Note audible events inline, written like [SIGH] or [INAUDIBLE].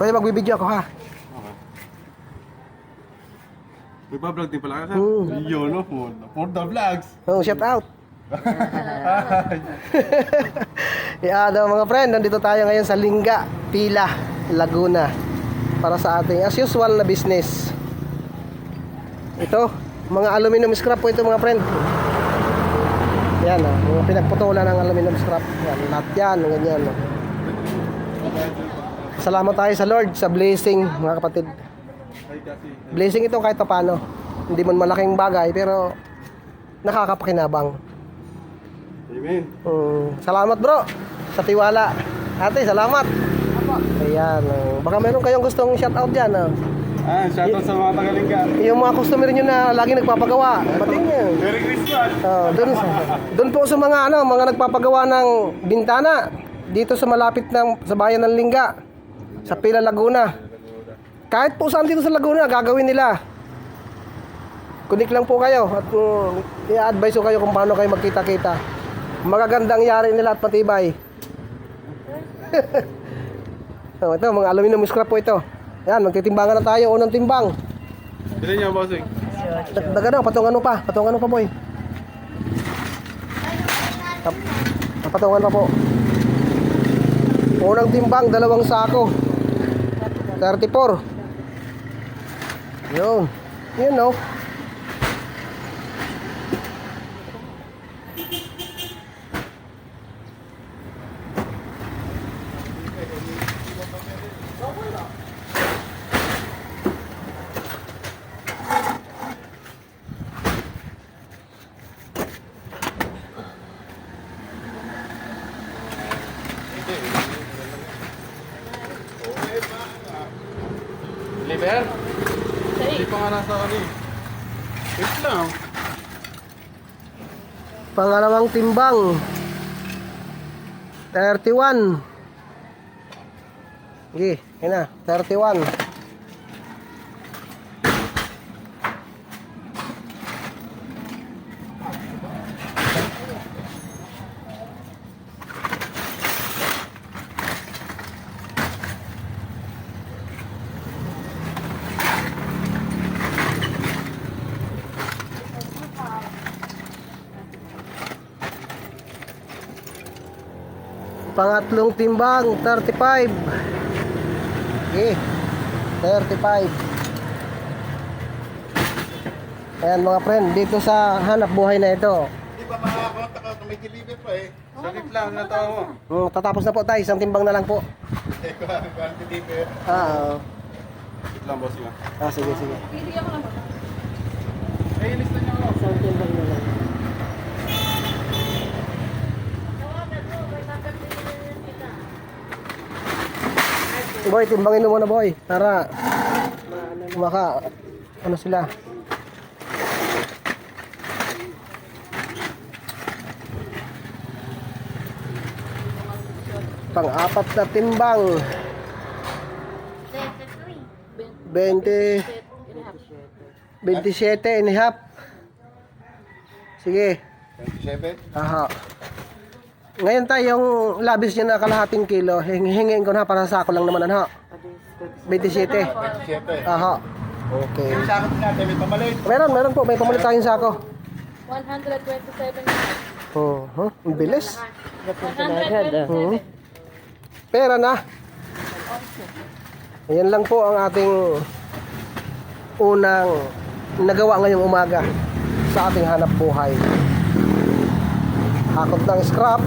Pwede magbibideo ako ha. Okay. May pa-vlog din pala ka? Hmm. Yun, no? For, for the vlogs. Oh, shout out. [LAUGHS] yeah, daw mga friend, nandito tayo ngayon sa Lingga, Pila, Laguna para sa ating as usual na business. Ito, mga aluminum scrap po ito mga friend. Yan, oh, mga pinagputulan ng aluminum scrap. Yan, lahat yan, ganyan. Oh. Salamat tayo sa Lord sa blessing, mga kapatid. Blessing ito kahit paano. Hindi man malaking bagay, pero nakakapakinabang. Amen. Mm, salamat bro sa tiwala. Ate, salamat. Ayan. oh. Baka meron kayong gustong shout out dyan. Oh. Ah, shoutout sa mga tagalingga. Yung mga customer nyo na lagi nagpapagawa. Bating nyo. Merry Christmas! Oh, doon, doon po sa mga ano, mga nagpapagawa ng bintana dito sa malapit ng sa bayan ng Lingga sa Pila Laguna. Kahit po saan dito sa Laguna gagawin nila. Kunik lang po kayo at uh, i-advise ko kayo kung paano kayo magkita-kita. Magagandang yari nila at matibay. [LAUGHS] oh, ito, mga aluminum scrap po ito. Yan, magtitimbangan na tayo. Unang timbang. Bilhin niyo, bossing. Dagdagan ano, patungan mo pa. Patungan mo pa, boy. Tap- Patungan pa po. Unang timbang, dalawang sako. 34. Yun. Yun, no? Liver? Hindi pa nga nasa ano eh. Wait lang. Pangalawang timbang. 31. Sige, yun na. 31. Pangatlong timbang, 35. Okay. 35. Ayan mga friend, dito sa hanap buhay na ito. Hindi pa makakontak ako may deliver pa eh. Saglit lang, natawa mo. Mm, tatapos na po tayo, isang timbang na lang po. Eh, kung deliver. Ah, oo. Wait lang, bossing ah. ah sige, sige. Eh, ilista niyo ako. Isang timbang Boy, timbangin mo muna boy. Para maka ano sila. Pang-apat na timbang. 20 27 and a half. Sige. 27? Aha. Ngayon tayo yung labis niya na kalahating kilo. Hing- Hingin ko na para sa ako lang naman ano. 27. 27. Aha. Okay. Yung sakot natin, may pamalit. Meron, meron po. May pamulit tayong sako. 127 Oh, huh? Ang bilis. 127 Hmm. Pera na. Ayan lang po ang ating unang nagawa ngayong umaga sa ating hanap buhay. Hakot ng scrap,